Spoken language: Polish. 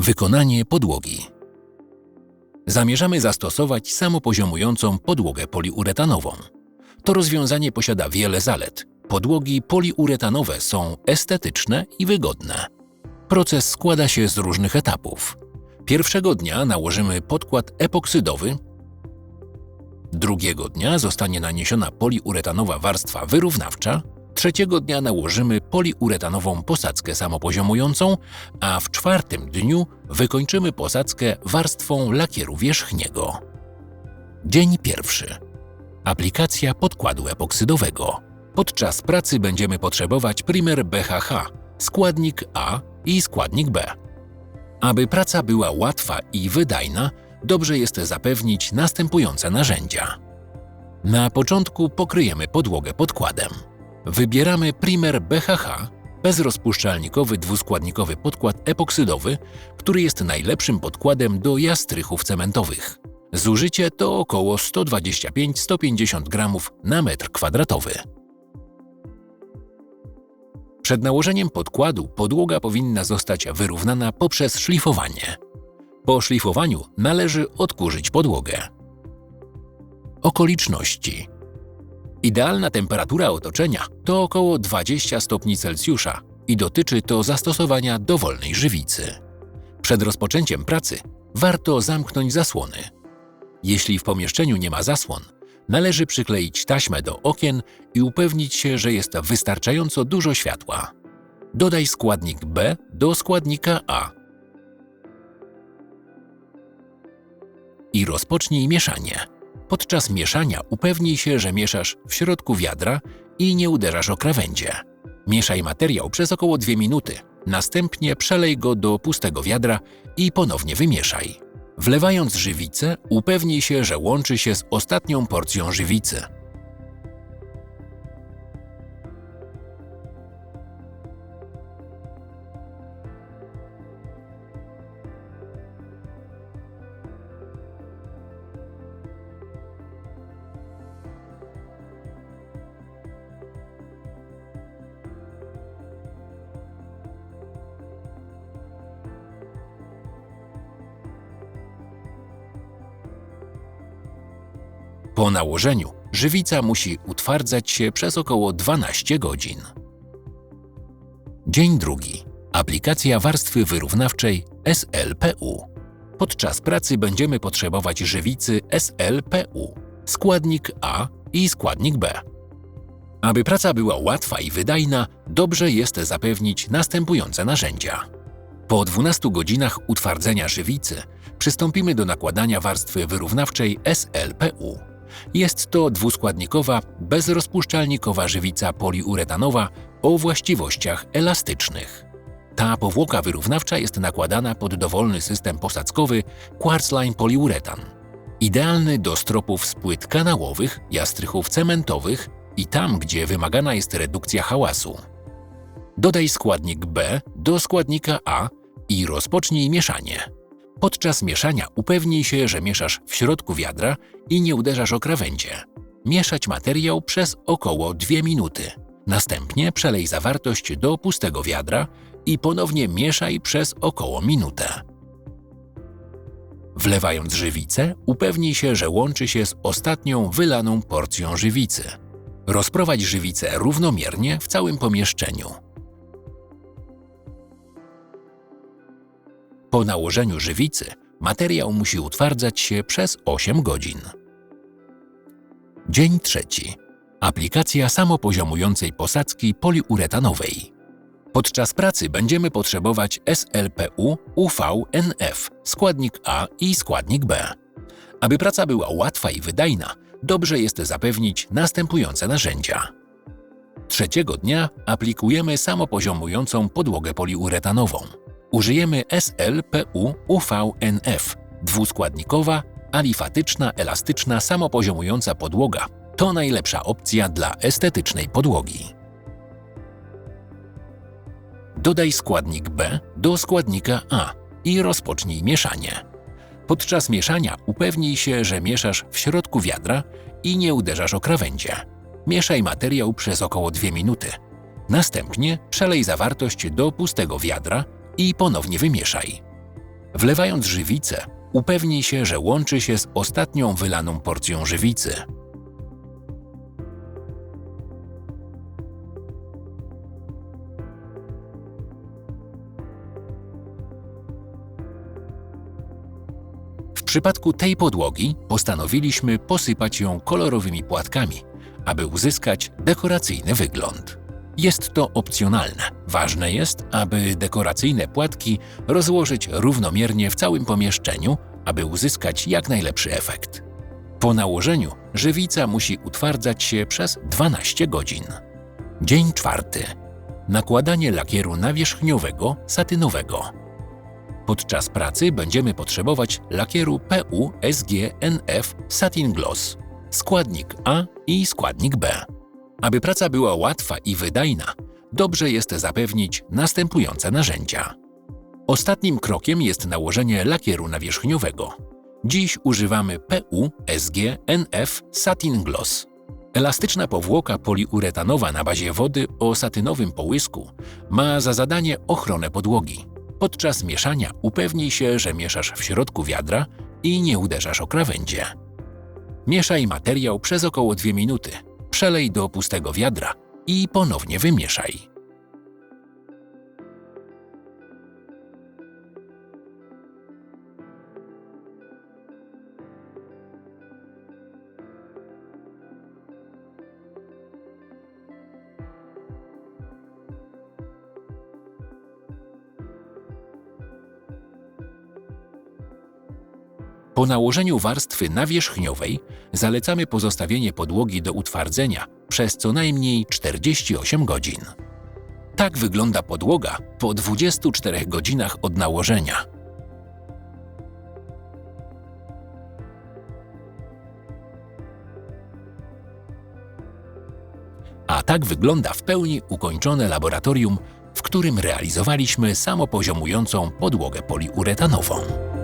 Wykonanie podłogi. Zamierzamy zastosować samopoziomującą podłogę poliuretanową. To rozwiązanie posiada wiele zalet. Podłogi poliuretanowe są estetyczne i wygodne. Proces składa się z różnych etapów. Pierwszego dnia nałożymy podkład epoksydowy. Drugiego dnia zostanie naniesiona poliuretanowa warstwa wyrównawcza. Trzeciego dnia nałożymy poliuretanową posadzkę samopoziomującą, a w czwartym dniu wykończymy posadzkę warstwą lakieru wierzchniego. Dzień pierwszy. Aplikacja podkładu epoksydowego. Podczas pracy będziemy potrzebować primer BHH, składnik A i składnik B. Aby praca była łatwa i wydajna, dobrze jest zapewnić następujące narzędzia. Na początku pokryjemy podłogę podkładem. Wybieramy primer BHH, bezrozpuszczalnikowy dwuskładnikowy podkład epoksydowy, który jest najlepszym podkładem do jastrychów cementowych. Zużycie to około 125-150 g na metr kwadratowy. Przed nałożeniem podkładu podłoga powinna zostać wyrównana poprzez szlifowanie. Po szlifowaniu należy odkurzyć podłogę. Okoliczności. Idealna temperatura otoczenia to około 20 stopni Celsjusza i dotyczy to zastosowania dowolnej żywicy. Przed rozpoczęciem pracy warto zamknąć zasłony. Jeśli w pomieszczeniu nie ma zasłon, należy przykleić taśmę do okien i upewnić się, że jest wystarczająco dużo światła. Dodaj składnik B do składnika A i rozpocznij mieszanie. Podczas mieszania upewnij się, że mieszasz w środku wiadra i nie uderzasz o krawędzie. Mieszaj materiał przez około 2 minuty, następnie przelej go do pustego wiadra i ponownie wymieszaj. Wlewając żywicę, upewnij się, że łączy się z ostatnią porcją żywicy. Po nałożeniu żywica musi utwardzać się przez około 12 godzin. Dzień drugi. Aplikacja warstwy wyrównawczej SLPU. Podczas pracy będziemy potrzebować żywicy SLPU, składnik A i składnik B. Aby praca była łatwa i wydajna, dobrze jest zapewnić następujące narzędzia. Po 12 godzinach utwardzenia żywicy przystąpimy do nakładania warstwy wyrównawczej SLPU. Jest to dwuskładnikowa, bezrozpuszczalnikowa żywica poliuretanowa o właściwościach elastycznych. Ta powłoka wyrównawcza jest nakładana pod dowolny system posadzkowy Quartzline poliuretan. Idealny do stropów z płyt kanałowych, jastrychów cementowych i tam, gdzie wymagana jest redukcja hałasu. Dodaj składnik B do składnika A i rozpocznij mieszanie. Podczas mieszania upewnij się, że mieszasz w środku wiadra i nie uderzasz o krawędzie. Mieszać materiał przez około 2 minuty. Następnie przelej zawartość do pustego wiadra i ponownie mieszaj przez około minutę. Wlewając żywicę, upewnij się, że łączy się z ostatnią wylaną porcją żywicy. Rozprowadź żywicę równomiernie w całym pomieszczeniu. Po nałożeniu żywicy materiał musi utwardzać się przez 8 godzin. Dzień trzeci. Aplikacja samopoziomującej posadzki poliuretanowej. Podczas pracy będziemy potrzebować SLPU UVNF, składnik A i składnik B. Aby praca była łatwa i wydajna, dobrze jest zapewnić następujące narzędzia. Trzeciego dnia aplikujemy samopoziomującą podłogę poliuretanową. Użyjemy SLPU UVNF, dwuskładnikowa, alifatyczna, elastyczna, samopoziomująca podłoga. To najlepsza opcja dla estetycznej podłogi. Dodaj składnik B do składnika A i rozpocznij mieszanie. Podczas mieszania upewnij się, że mieszasz w środku wiadra i nie uderzasz o krawędzie. Mieszaj materiał przez około 2 minuty. Następnie przelej zawartość do pustego wiadra i ponownie wymieszaj. Wlewając żywicę, upewnij się, że łączy się z ostatnią wylaną porcją żywicy. W przypadku tej podłogi postanowiliśmy posypać ją kolorowymi płatkami, aby uzyskać dekoracyjny wygląd. Jest to opcjonalne. Ważne jest, aby dekoracyjne płatki rozłożyć równomiernie w całym pomieszczeniu, aby uzyskać jak najlepszy efekt. Po nałożeniu żywica musi utwardzać się przez 12 godzin. Dzień czwarty. Nakładanie lakieru nawierzchniowego satynowego. Podczas pracy będziemy potrzebować lakieru PU SGNF Satin Gloss, składnik A i składnik B. Aby praca była łatwa i wydajna, dobrze jest zapewnić następujące narzędzia. Ostatnim krokiem jest nałożenie lakieru nawierzchniowego. Dziś używamy PU SGNF Satin Gloss. Elastyczna powłoka poliuretanowa na bazie wody o satynowym połysku ma za zadanie ochronę podłogi. Podczas mieszania upewnij się, że mieszasz w środku wiadra i nie uderzasz o krawędzie. Mieszaj materiał przez około 2 minuty. Przelej do pustego wiadra i ponownie wymieszaj. Po nałożeniu warstwy nawierzchniowej zalecamy pozostawienie podłogi do utwardzenia przez co najmniej 48 godzin. Tak wygląda podłoga po 24 godzinach od nałożenia. A tak wygląda w pełni ukończone laboratorium, w którym realizowaliśmy samopoziomującą podłogę poliuretanową.